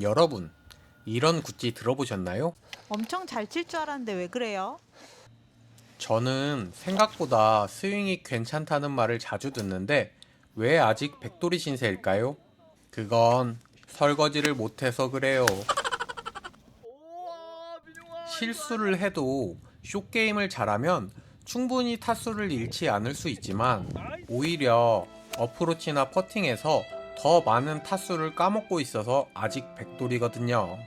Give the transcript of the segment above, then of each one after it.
여러분, 이런 굿즈 들어보셨나요? 엄청 잘 칠 줄 알았는데 왜 그래요? 저는 생각보다 스윙이 괜찮다는 말을 자주 듣는데 왜 아직 백돌이 신세일까요? 그건 설거지를 못해서 그래요. 실수를 해도 쇼게임을 잘하면 충분히 타수를 잃지 않을 수 있지만 오히려 어프로치나 퍼팅에서 더 많은 타수를 까먹고 있어서 아직 백돌이거든요.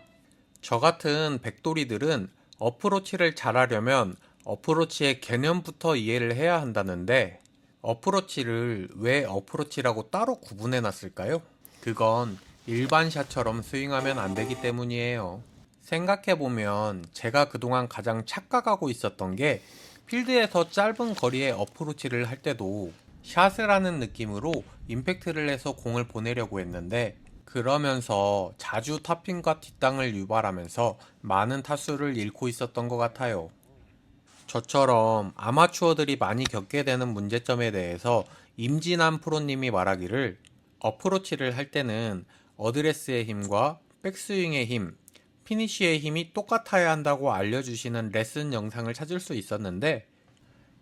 저 같은 백돌이들은 어프로치를 잘하려면 어프로치의 개념부터 이해를 해야 한다는데 어프로치를 왜 어프로치라고 따로 구분해 놨을까요? 그건 일반 샷처럼 스윙하면 안 되기 때문이에요. 생각해보면 제가 그동안 가장 착각하고 있었던 게 필드에서 짧은 거리의 어프로치를 할 때도 샷을 하는 느낌으로 임팩트를 해서 공을 보내려고 했는데 그러면서 자주 탑핑과 뒷땅을 유발하면서 많은 타수를 잃고 있었던 것 같아요. 저처럼 아마추어들이 많이 겪게 되는 문제점에 대해서 임진한 프로님이 말하기를 어프로치를 할 때는 어드레스의 힘과 백스윙의 힘, 피니쉬의 힘이 똑같아야 한다고 알려주시는 레슨 영상을 찾을 수 있었는데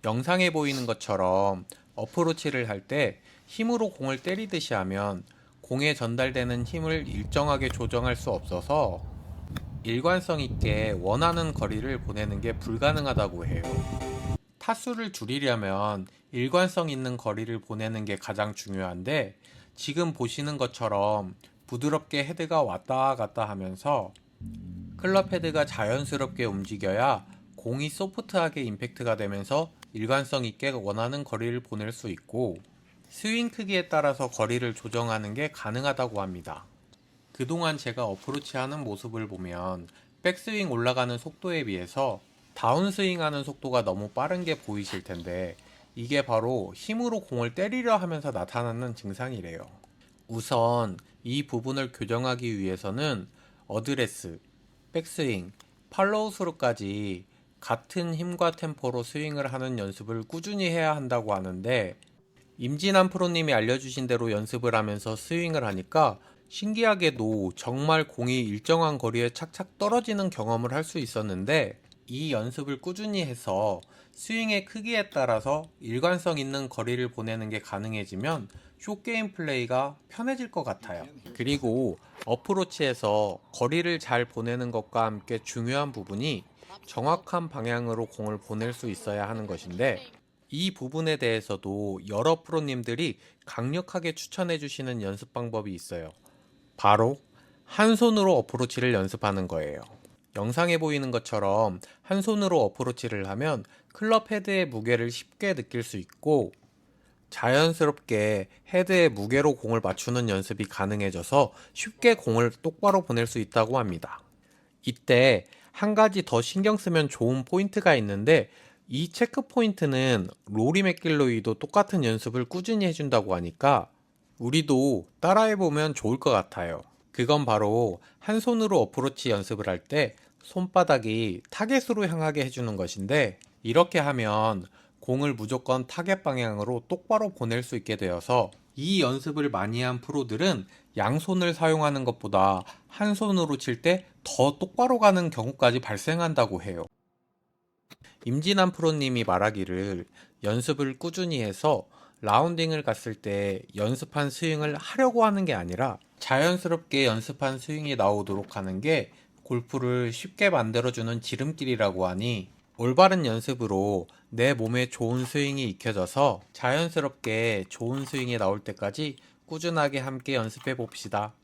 영상에 보이는 것처럼 어프로치를 할 때 힘으로 공을 때리듯이 하면 공에 전달되는 힘을 일정하게 조정할 수 없어서 일관성 있게 원하는 거리를 보내는 게 불가능하다고 해요. 타수를 줄이려면 일관성 있는 거리를 보내는 게 가장 중요한데 지금 보시는 것처럼 부드럽게 헤드가 왔다 갔다 하면서 클럽 헤드가 자연스럽게 움직여야 공이 소프트하게 임팩트가 되면서 일관성 있게 원하는 거리를 보낼 수 있고 스윙 크기에 따라서 거리를 조정하는 게 가능하다고 합니다. 그동안 제가 어프로치 하는 모습을 보면 백스윙 올라가는 속도에 비해서 다운스윙 하는 속도가 너무 빠른 게 보이실 텐데 이게 바로 힘으로 공을 때리려 하면서 나타나는 증상이래요. 우선 이 부분을 교정하기 위해서는 어드레스, 백스윙, 팔로우스루까지 같은 힘과 템포로 스윙을 하는 연습을 꾸준히 해야 한다고 하는데 임진한 프로님이 알려주신 대로 연습을 하면서 스윙을 하니까 신기하게도 정말 공이 일정한 거리에 착착 떨어지는 경험을 할 수 있었는데 이 연습을 꾸준히 해서 스윙의 크기에 따라서 일관성 있는 거리를 보내는 게 가능해지면 쇼게임 플레이가 편해질 것 같아요. 그리고 어프로치에서 거리를 잘 보내는 것과 함께 중요한 부분이 정확한 방향으로 공을 보낼 수 있어야 하는 것인데 이 부분에 대해서도 여러 프로님들이 강력하게 추천해 주시는 연습 방법이 있어요. 바로 한 손으로 어프로치를 연습하는 거예요. 영상에 보이는 것처럼 한 손으로 어프로치를 하면 클럽 헤드의 무게를 쉽게 느낄 수 있고 자연스럽게 헤드의 무게로 공을 맞추는 연습이 가능해져서 쉽게 공을 똑바로 보낼 수 있다고 합니다. 이때 한 가지 더 신경 쓰면 좋은 포인트가 있는데 이 체크 포인트는 로리 맥길로이도 똑같은 연습을 꾸준히 해준다고 하니까 우리도 따라해보면 좋을 것 같아요. 그건 바로 한 손으로 어프로치 연습을 할 때 손바닥이 타겟으로 향하게 해주는 것인데 이렇게 하면 공을 무조건 타겟 방향으로 똑바로 보낼 수 있게 되어서 이 연습을 많이 한 프로들은 양손을 사용하는 것보다 한 손으로 칠 때 더 똑바로 가는 경우까지 발생한다고 해요. 임진한 프로님이 말하기를 연습을 꾸준히 해서 라운딩을 갔을 때 연습한 스윙을 하려고 하는 게 아니라 자연스럽게 연습한 스윙이 나오도록 하는 게 골프를 쉽게 만들어주는 지름길이라고 하니 올바른 연습으로 내 몸에 좋은 스윙이 익혀져서 자연스럽게 좋은 스윙이 나올 때까지 꾸준하게 함께 연습해 봅시다.